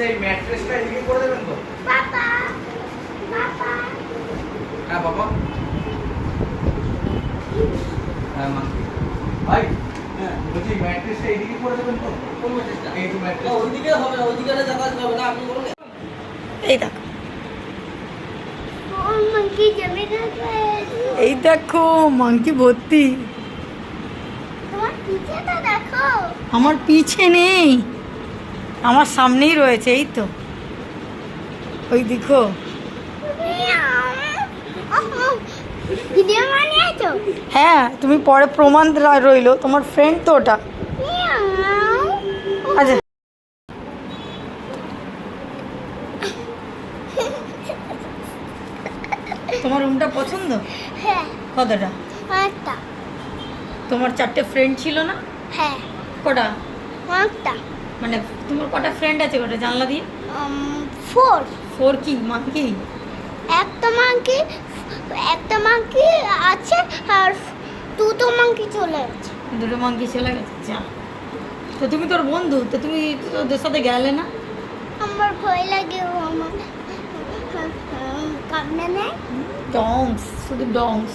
বলছে এই ম্যাট্রেসটা এদিকে করে দেবেন তো? হ্যাঁ বাবা। হ্যাঁ মা। ভাই হ্যাঁ বলছি ম্যাট্রেসটা এদিকে করে দেবেন তো? কোন মেসেজটা এই তো ম্যাট্রেস ওইদিকে হবে ওইদিকে হলে যাতায়াত হবে না আপনি বলুন। এই দেখ। ও মাঙ্কি জমে গেছে এই দেখো মাংকি ভর্তি। তোমার পিছেটা দেখো। আমার পিছে নেই। আমার সামনেই রয়েছে এই তো। ওই দেখো। হ্যাঁ তুমি পরে প্রমাণ রইল তোমার ফ্রেন্ড তো ওটা। আচ্ছা। তোমার রুমটা পছন্দ? হ্যাঁ। কতটা? তোমার চারটে ফ্রেন্ড ছিল না? হ্যাঁ। কটা? একটা মানে তোমার কটা ফ্রেন্ড আছে কটা জানলা দিয়ে ফোর ফোর কি মাংকি একটা মাঙ্কি একটা মাঙ্কি আছে আর দুটো মাঙ্কি চলে গেছে দুটো মাংকি চলে গেছে যা তো তুমি তোর বন্ধু তো তুমি তোদের সাথে গেলে না আমার ভয় লাগে ও আমার কামনে নেয় ডংস শুধু ডংস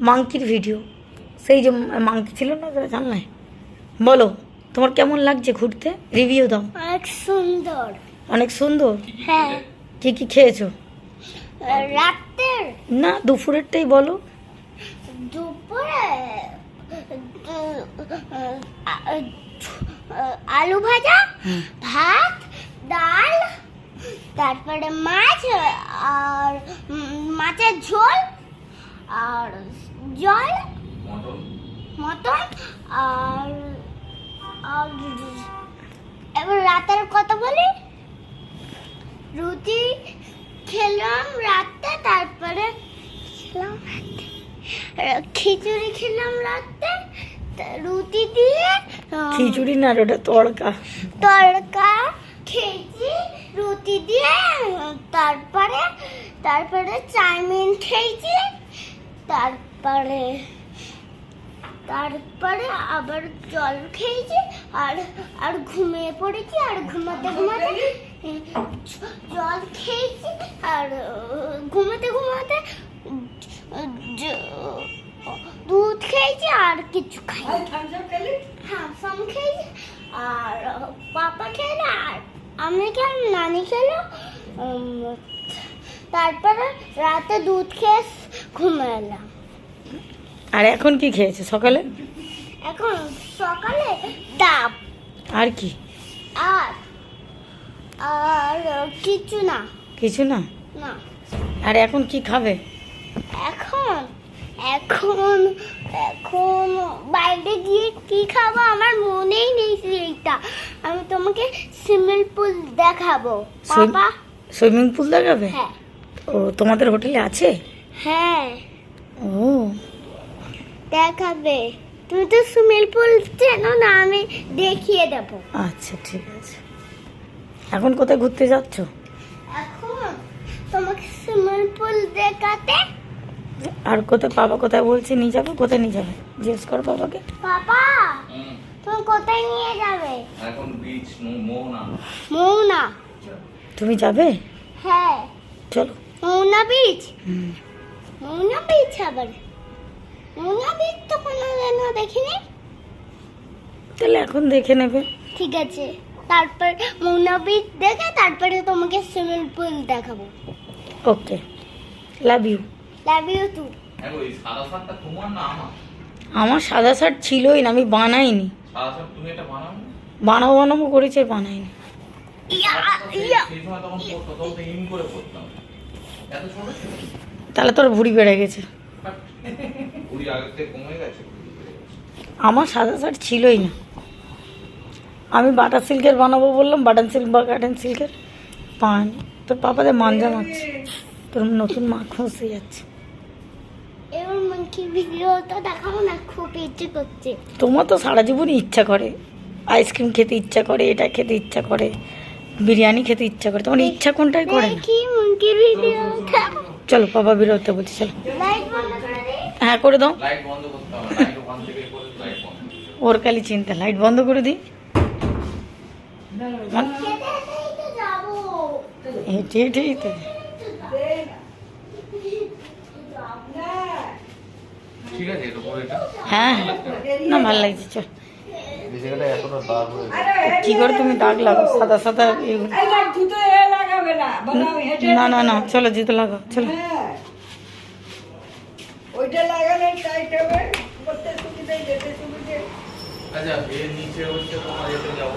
মাংকির ভিডিও সেই যে মাংকি ছিল না তোরা জানলাই বলো তোমার কেমন লাগছে ঘুরতে? রিভিউ দাও। অনেক সুন্দর। অনেক সুন্দর? হ্যাঁ। কি কি খেয়েছো? রাতের না দুপুরেরটাই বলো। দুপুরে আলু ভাজা ভাত ডাল তারপরে মাছ আর মাছের ঝোল আর জল মটন। আর আর এবার রাতের কথা বলি। রুটি খেলাম রাতে তারপরে খেলাম খিচুড়ি খেলাম রাতে তা- রুটি দিয়ে খিচুড়ি না ওটা তড়কা। তড়কা খেয়েছি। রুটি দিয়ে তারপরে তারপরে চাউমিন খেয়েছি। তারপরে তারপরে আবার জল খেয়েছি। আর আর ঘুমিয়ে পড়েছি আর ঘুমাতে ঘুমাতে জল খেয়েছি। আর ঘুমাতে ঘুমাতে দুধ খেয়েছি আর কিছু খাই হ্যাঁ খেয়েছি। আর পাপা খেলো আর আমি খেলাম নানি খেলো? তারপরে রাতে দুধ খেয়ে ঘুমালাম। আর এখন কি খেয়েছে সকালে? এখন সকালে ডাব। আর কি? আর আর কিছু না। কিছু না? না। আর এখন কি খাবে? এখন এখন এখন বাইরে গিয়ে কি খাব? আমার মনেই নেই সেইটা। আমি তোমাকে সুইমিং পুল দেখাবো। পাপা? সুইমিং পুল দেখাবে? হ্যাঁ। ও তোমাদের হোটেলে আছে? হ্যাঁ। ও। দেখাবে। তুমি তো সুইমিং পুল চেনো না আমি দেখিয়ে দেবো। আচ্ছা ঠিক আছে। এখন কোথায় ঘুরতে যাচ্ছ? এখন তোমাকে সুইমিং পুল দেখাতে আর কোথায় বাবা কোথায় বলছে নিয়ে যাবে? কোথায় নিয়ে যাবে? জিজ্ঞেস কর বাবাকে। বাবা তুমি কোথায় নিয়ে যাবে? এখন বিচ মোহনা। মৌনা তুমি যাবে? হ্যাঁ। চলো। মৌনা বিচ হুম। মৌনা বিচ আবার? মৌনা বিচ তো কোনো যেন দেখিনি। তাহলে এখন দেখে নেবে। ঠিক আছে। তারপর মৌনা বিচ দেখে তারপরে তোমাকে সুইমিং পুল দেখাবো। Okay love you love you too হ্যাঁ আমার? আমার সাদা শার্ট ছিলই না আমি বানাইনি। সাদা শার্ট তুমি এটা বানাও না? বানাবো বানাবো করেছি বানাইনি। ইয়া ইয়া। তাহলে তোর ভুড়ি বেড়ে গেছে। কুড়ি আগের থেকে কমে গেছে আমার সাদা শার্ট ছিলই না। আমি বাটার সিল্কের বানাবো বললাম বাটার সিল্ক বা কাটন সিল্কের পান। তোর পাপাদের মাঞ্জা মারছে তোর নতুন মা খসে যাচ্ছে। এবার ভিডিওটা দেখাবো না খুব ইচ্ছে করছে। তোমার তো সারা জীবনই ইচ্ছা করে। আইসক্রিম খেতে ইচ্ছা করে এটা খেতে ইচ্ছা করে বিরিয়ানি খেতে ইচ্ছা করে। তোমার ইচ্ছা কোনটাই করে না। চলো বাবা বেরোতে বলছি চলো। হ্যাঁ হ্যাঁ করে দাও। লাইট বন্ধ করতে হবে লাইট ওখান থেকে করে লাইট বন্ধ। ওর খালি চিন্তা লাইট বন্ধ করে দিই। হেঁটে হেঁটেই তো। ঠিক আছে এটা পরে এটা। হ্যাঁ না ভালো লাগছে চল। এই জায়গাটা এতটা দাগ হয়ে কি করে তুমি দাগ লাগো সাদা সাদা না। না না চলো জুতো লাগাও চলো। ওইটা লাগালে টাইট হবে। করতে সুবিধে যেতে সুবিধে। আচ্ছা এর নিচে হচ্ছে তোমার যেতে যাব।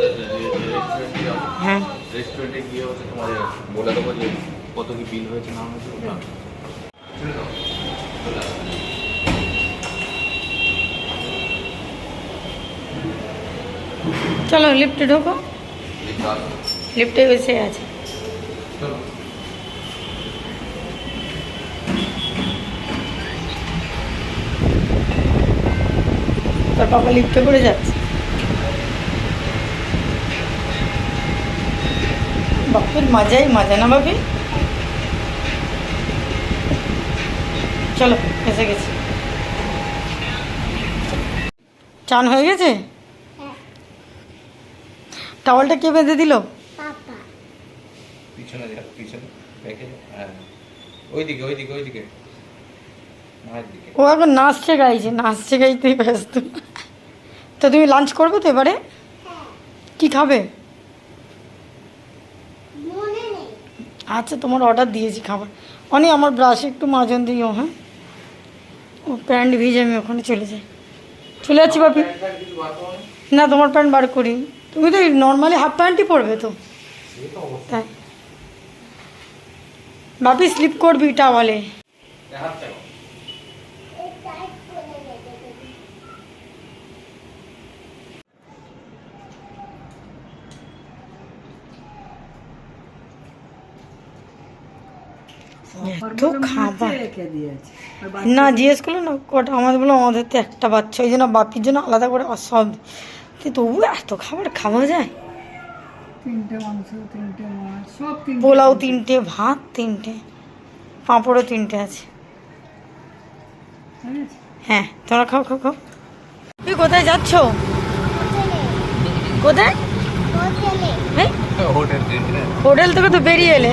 রেস্টুরেন্টে যাব। হ্যাঁ। রেস্টুরেন্টে গিয়ে হচ্ছে তোমার বলে দেবো যে কত কি বিল হয়েছে না হয়েছে চলে লিফটে ঢোকো। লিফট বসে আছে। তোর পাপা লিফটে করে যাচ্ছে। বাপের মজাই মজা না বাপি চলো, এসে গেছি। চান হয়ে গেছে? টাওয়ালটা কে বেঁধে দিল? পিছনে পিছনে দেখে হ্যাঁ। ওইদিকে ওইদিকে ওইদিকে। ও এখন নাচছে গাইছে নাচছে গাইতেই ব্যস্ত। তো তুমি লাঞ্চ করবে তো এবারে? হ্যাঁ। কি খাবে? আচ্ছা তোমার অর্ডার দিয়েছি খাবার। অনেক আমার ব্রাশে একটু মাজন দিও হ্যাঁ? ও প্যান্ট ভিজে আমি ওখানে চলে যাই। চলে যাচ্ছি বাপি? না তোমার প্যান্ট বার করি। তুমি তো নর্মালি হাফ প্যান্টই পরবে তো। তাই। বাপি স্লিপ করবি টাওয়ালে এত খাবার। না জিজ্ঞেস করল না কটা আমাদের বলো আমাদের তো একটা বাচ্চা ওই জন্য বাপির জন্য আলাদা করে সব তবু এত খাবার খাওয়া যায়? তিনটে মাংস তিনটে মাছ সব তিনটে পোলাও তিনটে ভাত তিনটে পাঁপড়ও তিনটে আছে। হ্যাঁ তোমরা খাও খাও খাও। তুই কোথায় যাচ্ছ? কোথায়? হোটেল। থেকে তো বেরিয়ে এলে।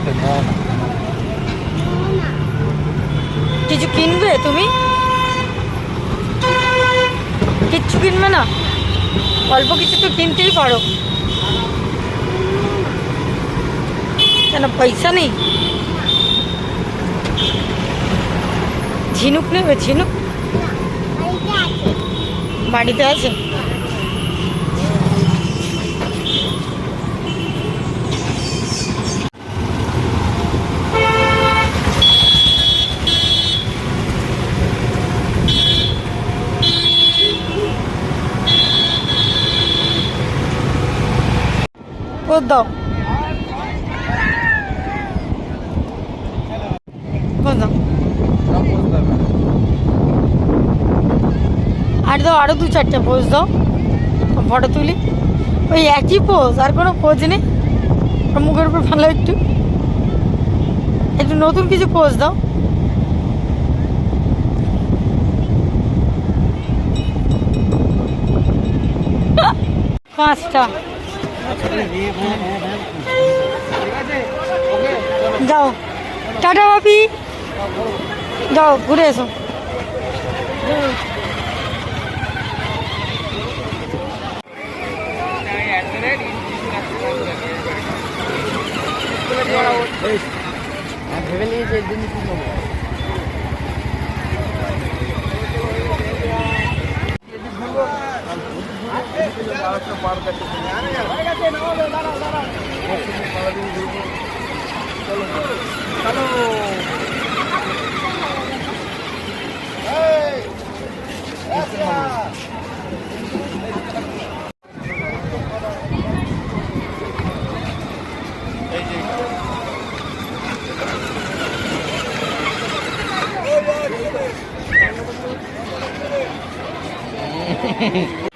কিছু কিনবে তুমি? কিচ্ছু কিনবে না? অল্প কিছু তো কিনতেই পারো। কেন পয়সা নেই? ঝিনুক নেবে ঝিনুক? বাড়িতে আছে? আছে দাও। আর দাও আরও দু চারটে পোজ দাও। ফটো তুলি। ওই একই পোজ আর কোনো পোজ নেই। মুখের উপর ভালো একটু। একটু নতুন কিছু পোজ দাও। পাঁচটা। যাও। টাটা বাপি। যাও ঘুরে এসো। ভেবে নিয়েছে এর Hehehe